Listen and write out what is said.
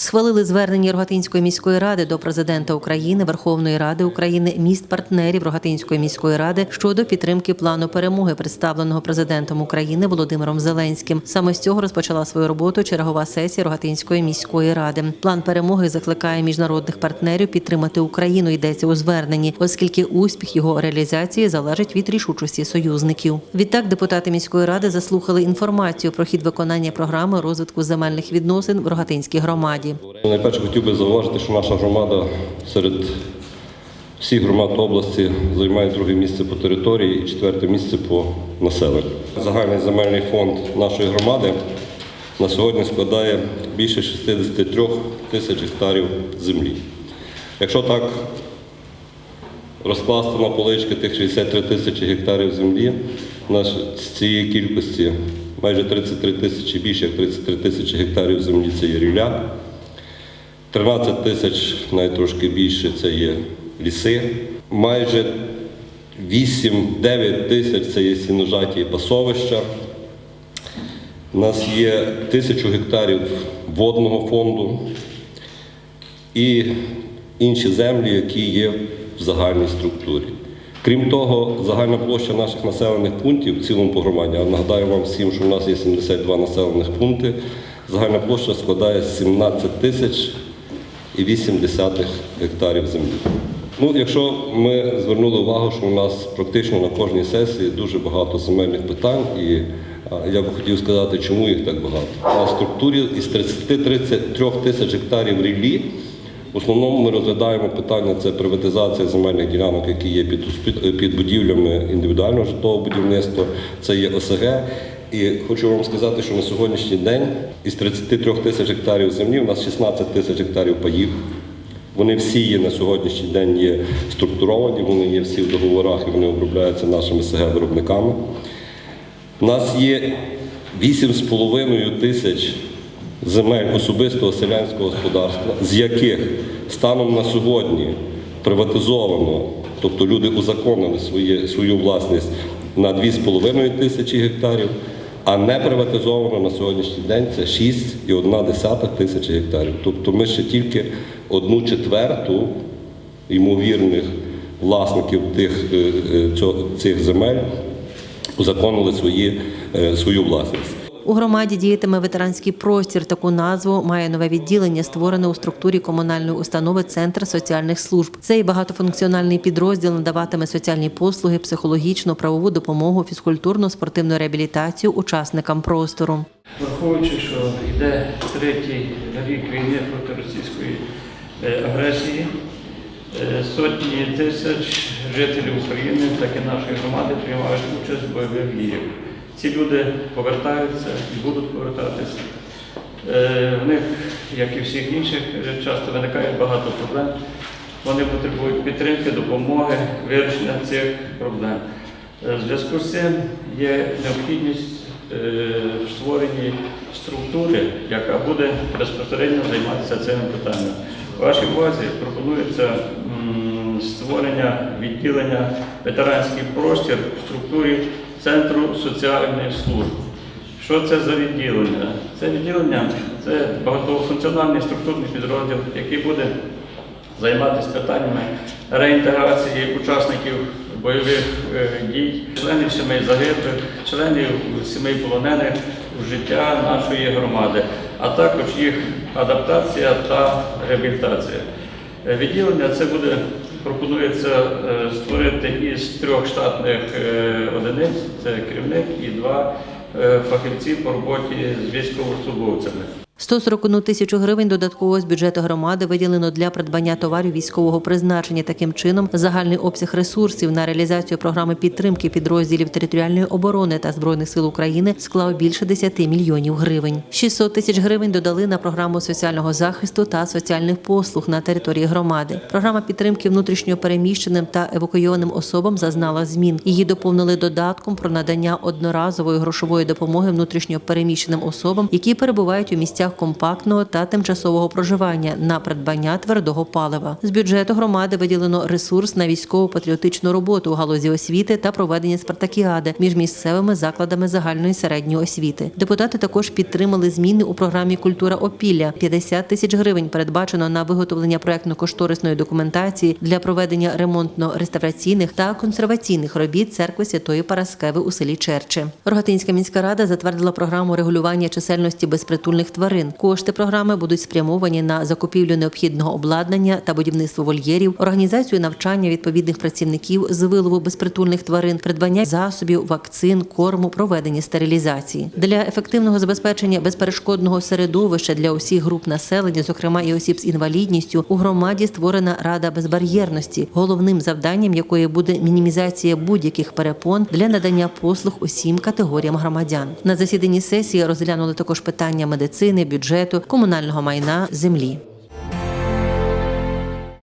Схвалили звернення Рогатинської міської ради до президента України, Верховної Ради України, міст партнерів Рогатинської міської ради щодо підтримки плану перемоги, представленого президентом України Володимиром Зеленським. Саме з цього розпочала свою роботу чергова сесія Рогатинської міської ради. План перемоги закликає міжнародних партнерів підтримати Україну. Йдеться у зверненні, оскільки успіх його реалізації залежить від рішучості союзників. Відтак депутати міської ради заслухали інформацію про хід виконання програми розвитку земельних відносин в Рогатинській громаді. Найперше хотів би зауважити, що наша громада серед всіх громад області займає друге місце по території і четверте місце по населенню. Загальний земельний фонд нашої громади на сьогодні складає більше 63 тисяч гектарів землі. Якщо так розкласти на полички тих 63 тисячі гектарів землі, з цієї кількості майже 33 тисячі, більше як 33 тисячі гектарів землі це є рілля. 13 тисяч, навіть трошки більше, це є ліси. Майже 8-9 тисяч це є сіножаті і пасовища. У нас є тисячу гектарів водного фонду і інші землі, які є в загальній структурі. Крім того, загальна площа наших населених пунктів в цілому по громаді, я нагадаю вам всім, що в нас є 72 населених пункти, загальна площа складає 17 тисяч і 8 десятих гектарів землі. Ну, якщо ми звернули увагу, що у нас практично на кожній сесії дуже багато земельних питань, і я би хотів сказати, чому їх так багато. На структурі із 33 тисяч гектарів ріллі в основному ми розглядаємо питання це приватизація земельних ділянок, які є під, під будівлями індивідуального житлового будівництва, це є ОСГ. І хочу вам сказати, що на сьогоднішній день із 33 тисяч гектарів землі у нас 16 тисяч гектарів паїв. Вони всі є на сьогоднішній день є структуровані, вони є всі в договорах і вони обробляються нашими СГ-виробниками. У нас є 8,5 тисяч земель особистого селянського господарства, з яких станом на сьогодні приватизовано, тобто люди узаконили свою власність на 2,5 тисячі гектарів, а не приватизовано на сьогоднішній день це 6,1 тисячі гектарів. Тобто ми ще тільки одну четверту ймовірних власників тих, е, е, цих земель узаконили свої, е, свою власність. У громаді діятиме ветеранський простір. Таку назву має нове відділення, створене у структурі комунальної установи Центр соціальних служб. Цей багатофункціональний підрозділ надаватиме соціальні послуги, психологічну, правову допомогу, фізкультурну, спортивну реабілітацію учасникам простору. Враховуючи, що йде третій рік війни проти російської е, агресії, е, сотні тисяч жителів України, так і нашої громади приймають участь в бойових діях. Ці люди повертаються і будуть повертатися. Е, В них, як і всіх інших, часто виникає багато проблем. Вони потребують підтримки, допомоги, вирішення цих проблем. Е, В зв'язку з цим є необхідність е, в створенні структури, яка буде безпосередньо займатися цими питаннями. У вашій увазі пропонується створення відділення ветеранський простір в структурі Центру соціальних служб. Що це за відділення? Це відділення це багатофункціональний структурний підрозділ, який буде займатися питаннями реінтеграції учасників бойових е, дій, членів сімей загиблих, членів сімей полонених в життя нашої громади, а також їх адаптація та реабілітація. Е, Відділення це буде пропонується е, створити із трьох штатних е, одиниць: це керівник і два е, фахівці по роботі з військовослужбовцями. 141 тисячу гривень додатково з бюджету громади виділено для придбання товарів військового призначення. Таким чином, загальний обсяг ресурсів на реалізацію програми підтримки підрозділів територіальної оборони та збройних сил України склав більше 10 мільйонів гривень. 600 тисяч гривень додали на програму соціального захисту та соціальних послуг на території громади. Програма підтримки внутрішньо переміщеним та евакуйованим особам зазнала змін. Її доповнили додатком про надання одноразової грошової допомоги внутрішньо переміщеним особам, які перебувають у місцях місцях компактного та тимчасового проживання на придбання твердого палива. З бюджету громади виділено ресурс на військово-патріотичну роботу у галузі освіти та проведення спартакіади між місцевими закладами загальної середньої освіти. Депутати також підтримали зміни у програмі Культура опілля. 50 тисяч гривень передбачено на виготовлення проектно-кошторисної документації для проведення ремонтно-реставраційних та консерваційних робіт церкви Святої Параскеви у селі Черче. Рогатинська міська рада затвердила програму регулювання чисельності безпритульних тварин. Кошти програми будуть спрямовані на закупівлю необхідного обладнання та будівництво вольєрів, організацію навчання відповідних працівників з вилову безпритульних тварин, придбання засобів, вакцин, корму, проведення стерилізації для ефективного забезпечення безперешкодного середовища для усіх груп населення, зокрема і осіб з інвалідністю, у громаді створена рада безбар'єрності, головним завданням якої буде мінімізація будь-яких перепон для надання послуг усім категоріям громадян. На засіданні сесії розглянули також питання медицини, бюджету, комунального майна, землі.